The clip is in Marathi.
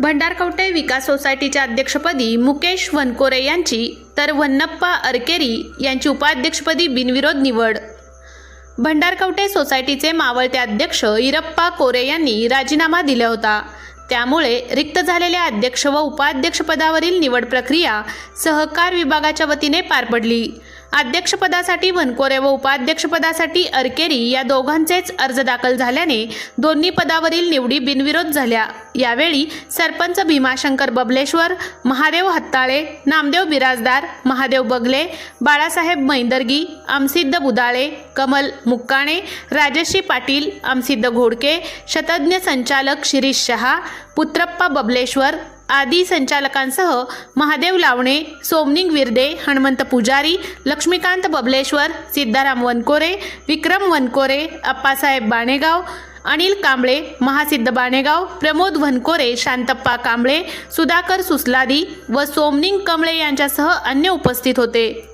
भंडारकवटे विकास सोसायटीच्या अध्यक्षपदी मुकेश वनकोरे यांची तर वन्नप्पा अरकेरी यांची उपाध्यक्षपदी बिनविरोध निवड. भंडारकवटे सोसायटीचे मावळते अध्यक्ष इरप्पा कोरे यांनी राजीनामा दिला होता. त्यामुळे रिक्त झालेल्या अध्यक्ष व उपाध्यक्षपदावरील निवड प्रक्रिया सहकार विभागाच्या वतीने पार पडली. अध्यक्षपदासाठी वनकोरे व उपाध्यक्षपदासाठी अरकेरी या दोघांचेच अर्ज दाखल झाल्याने दोन्ही पदावरील निवडी बिनविरोध झाल्या. यावेळी सरपंच भीमाशंकर बबलेश्वर महादेव हत्ताळे नामदेव बिराजदार महादेव बगले बाळासाहेब मैंदर्गी आमसिद्ध बुदाळे कमल मुक्काणे राजश्री पाटील आमसिद्ध घोडके शतज्ञ संचालक शिरीष शहा पुत्रप्पा बबलेश्वर आदी संचालकांसह महादेव लावणे सोमनिंग विरदे हनुमंत पुजारी लक्ष्मीकांत बबलेश्वर सिद्धाराम वनकोरे विक्रम वनकोरे अप्पासाहेब बाणेगाव अनिल कांबळे महासिद्ध बाणेगाव प्रमोद वनकोरे शांतप्पा कांबळे सुधाकर सुसलादी व सोमनिंग कमळे यांच्यासह अन्य उपस्थित होते.